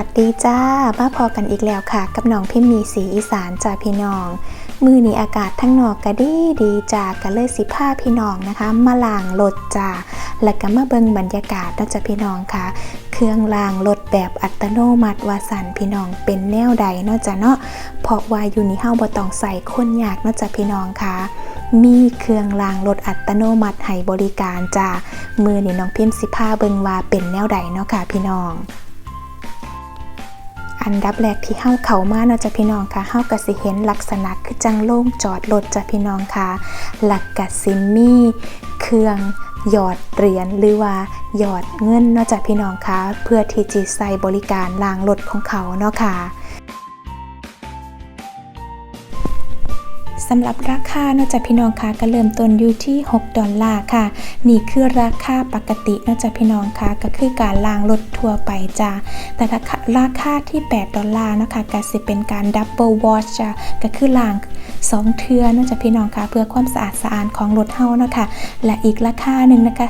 วัสดีจ้า มาพอกันอีกแล้วค่ะ กับน้องพิมพ์มีสีอีสานจ้าพี่น้อง มือนี้อากาศทั้งนอกก็ดีดีจ้าก็เลยสิผ้าพี่น้องนะคะ มาล้างรถจ้าแล้วก็มาเบิ่งบรรยากาศนะจ้าพี่น้องค่ะ เครื่องล้างรถแบบอัตโนมัติวาสันพี่น้องเป็นแนวใดเนาะจ้าเนาะเพราะว่าอยู่นี่เฮาบ่ต้องใส่คนยากเนาะจ้าพี่น้องค่ะมีเครื่องล้างรถอัตโนมัติให้บริการจ้ามือนี่น้องพิมพ์สิผ้าเบิงว่าเป็นแนวใดเนาะค่ะพี่น้อง อันดับแรกที่เฮาเข้ามาเนาะจ้ะพี่น้องค่ะเฮาก็สิเห็นลักษณะคือจังโล่งจอดรถจ้ะพี่น้องค่ะหลักกะสิมีเครื่องหยอดเหรียญหรือว่าหยอดเงินเนาะจ้ะพี่น้องค่ะเพื่อที่จะใส่บริการล้างรถของเขาเนาะค่ะ สำหรับราคาเนาะจ้ะพี่น้องค่ะก็เริ่มต้นอยู่ที่ 6 ดอลลาร์ค่ะ นี่คือราคาปกติเนาะจ้ะพี่น้องค่ะก็คือการล้างรถทั่วไปจ้ะแต่ราคาราคาที่ 8 ดอลลาร์นะคะก็สิเป็นการดับเบิลวอชจ้ะก็คือล้าง2เทือนาะจ้ะพี่น้องคะเพื่อความสะอาดสะอาดของรถเฮานะคะและอีกราคาหนึ่งนะคะ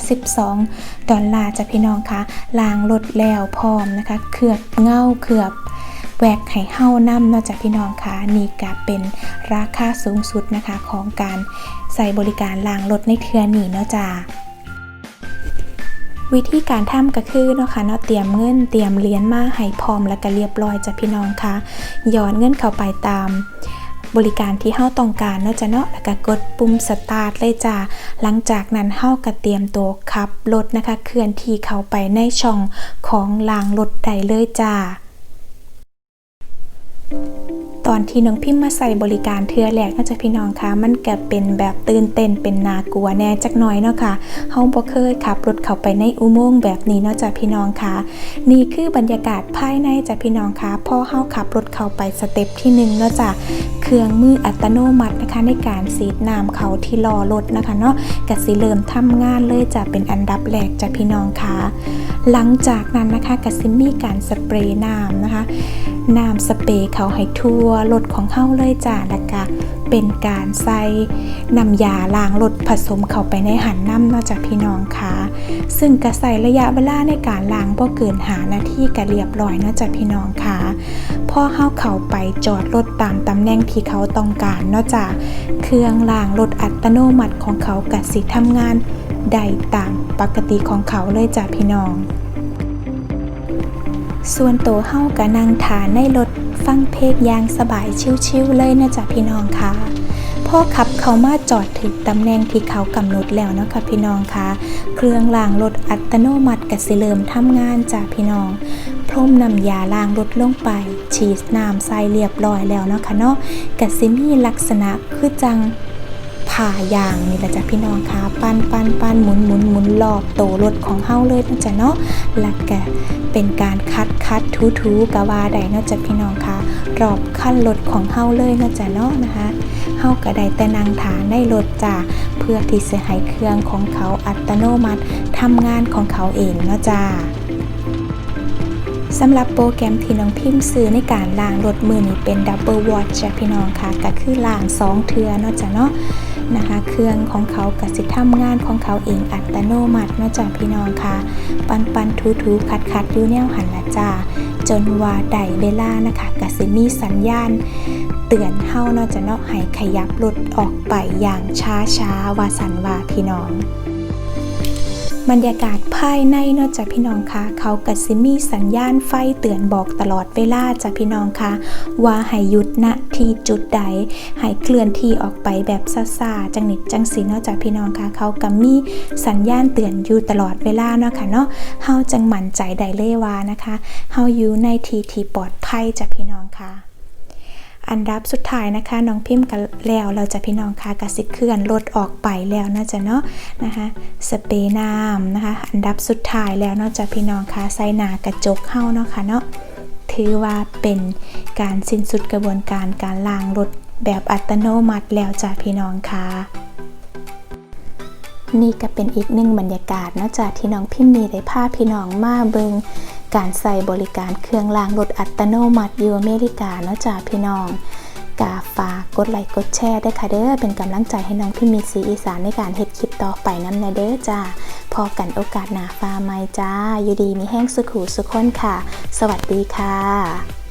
12 ดอลลาร์จ้ะพี่น้องคะล้างรถแล้วพร้อมนะคะ เคลือบเงาเคลือบ แหวกไข่เฮ้านำนอกจากพี่น้องคะนี่ก็เป็นราคาสูงสุดนะคะของการใส่บริการล้างรถในเทือนี่เนาะจ้าวิธีการทำก็คือเนาะค่ะเนาะเตรียมเงินเตรียมเหรียญมาให้พร้อมแล้วก็เรียบร้อยจ้ะพี่น้องคะหย่อนเงินเข้าไปตามบริการที่เฮาต้องการเนาะจ้ะเนาะแล้วก็กดปุ่มสตาร์ทเลยจ้าหลังจากนั้นเฮาก็เตรียมตัวขับรถนะคะ เคลื่อนที่เข้าไปในช่องของรางรถได้เลยจ้า ตอนที่น้องพิมพ์มาใส่บริการเทือแรกน่าจะพี่น้องคะมันก็เป็นแบบตื่นเต้นเป็นนากลัวแน่จักหน่อยเนาะค่ะเฮาบ่เคยขับรถเข้าไปในอุโมงค์แบบนี้เนาะจ้ะพี่น้องคะนี่คือบรรยากาศภายในจ้ะพี่น้องคะพอเฮาขับรถเข้าไปสเต็ปที่หนึ่งเนาะจ้ะ เครื่องมืออัตโนมัตินะคะในการสีดน้ำเขาที่ล้อรถนะคะเนาะกสิเริ่มทำงานเลยจะเป็นอันดับแรกจ้ะพี่น้องคะหลังจากนั้นนะคะกสิมีการสเปรย์น้ำนะคะน้ำสเปรย์เขาให้ทั่วรถของเฮาเลยจ้าแล้วก็เป็นการใส่น้ำยาล้างรถผสมเข้าไปในหันน้ำนอกจากพี่น้องค่ะซึ่งก็ใส่ระยะเวลาในการล้างบ่เกินหานาทีก็เรียบร้อยนอกจากพี่น้องค่ะพอเฮาเขาไปจอดรถตามตำแหน่งที่เขาต้องการเนอกจากเครื่องล้างรถอัตโนมัติของเขากัสิทำงานได้ตามปกติของเขาเลยจ้ะพี่น้อง ส่วนตัวเฮากะนั่งทานในรถฟังเพลงยางสบายชิวๆเลยนะจ๊ะพี่น้องค่ะพ่อขับเขามาจอดถึงตำแหน่งที่เขากำหนดแล้วเนาะค่ะพี่น้องค่ะเครื่องล้างรถอัตโนมัติกสิเริ่มทำงานจ้ะพี่น้อง มนำยาล้างรถลงไป ฉีดน้ำใส่เรียบร้อยแล้วเนาะค่ะเนาะกสิมีลักษณะคือจังผ่ายางนี่แหละจ้ะพี่น้องคะปั้นปั้นปันหมุนหมุนหมุนรอบโตรถของเฮาเลยนะจ๊ะเนาะแล้วก็เป็นการคัดคัดทูทูกะว่าได้เนาะจ้ะพี่น้องคะรอบขั้นรถของเฮาเลยนะจ๊ะเนาะนะคะเฮาก็ได้แต่นางฐานในรถจ้ะเพื่อที่จะให้เครื่องของเขาอัตโนมัติทำงานของเขาเองนะจ้า สำหรับโปรแกรมที่น้องพิมพ์ซื้อในการล้างรถมือนี้เป็น Double Watch จ้ะพี่น้องค่ะก็คือล้าง2เทือเนาะจ้ะเนาะนะคะ เครื่องของเขากสิทำงานของเขาเองอัตโนมัติเนาะจ้ะพี่น้องค่ะ ปันปันทูทูคัดคัดยู่แนวหันละจ้าจนว่าได้เวลานะคะกสิมีสัญญาณ เตือนเฮาเนาะจ้ะเนาะให้ขยับรถออกไปอย่างช้าช้าว่าสันว่าพี่น้อง บรรยากาศภายในเนอกจากพี่น้องคะเขากัสิมีสัญญาณไฟเตือนบอกตลอดเวลาจากพี่น้องคะว่าให้หยุดณที่จุดใดให้เคลื่อนที่ออกไปแบบซาๆจังหนิดจังสีเนอกจากพี่น้องคะเขาก็มีสัญญาณเตือนอยู่ตลอดเวลาเนาะค่ะเนาะเฮาจังหมั่นใจได้เลยวานะคะเฮาอยู่ในที่ที่ปลอดภัยจากพี่น้องค่ะ อันดับสุดท้ายนะคะน้องพิมพ์กันแล้วเราจะพี่น้องค่ะกสิเคลื่อนรถออกไปแล้วนะจ๊ะเนาะนะคะสเปรย์น้ำนะคะ อันดับสุดท้ายแล้วเนาะจะพี่น้องค่ะใส่หนากระจกเข้าเนาะค่ะเนาะถือว่าเป็นการสิ้นสุดกระบวนการการล้างรถแบบอัตโนมัติแล้วจ้ะพี่น้องค่ะนี่ก็เป็นอีกหนึ่งบรรยากาศนอกจากที่น้องพิมพ์มีได้พาพี่น้องมาเบิง การใส่บริการเครื่องล้างรถอัตโนมัติอยู่อเมริกาเนาะจ้าพี่น้องกาฝากกดไลค์กดแชร์ด้ค่ะเด้อเป็นกำลังใจให้น้องพิมพ์มีสีอีสานในการเฮ็ดคลิปต่อไปน้ำนะเด้อจ้าพอกันโอกาสหนาฟ้าไม่จ้าอยู่ดีมีแห้งสุขูสุขคนค่ะ สวัสดีค่ะ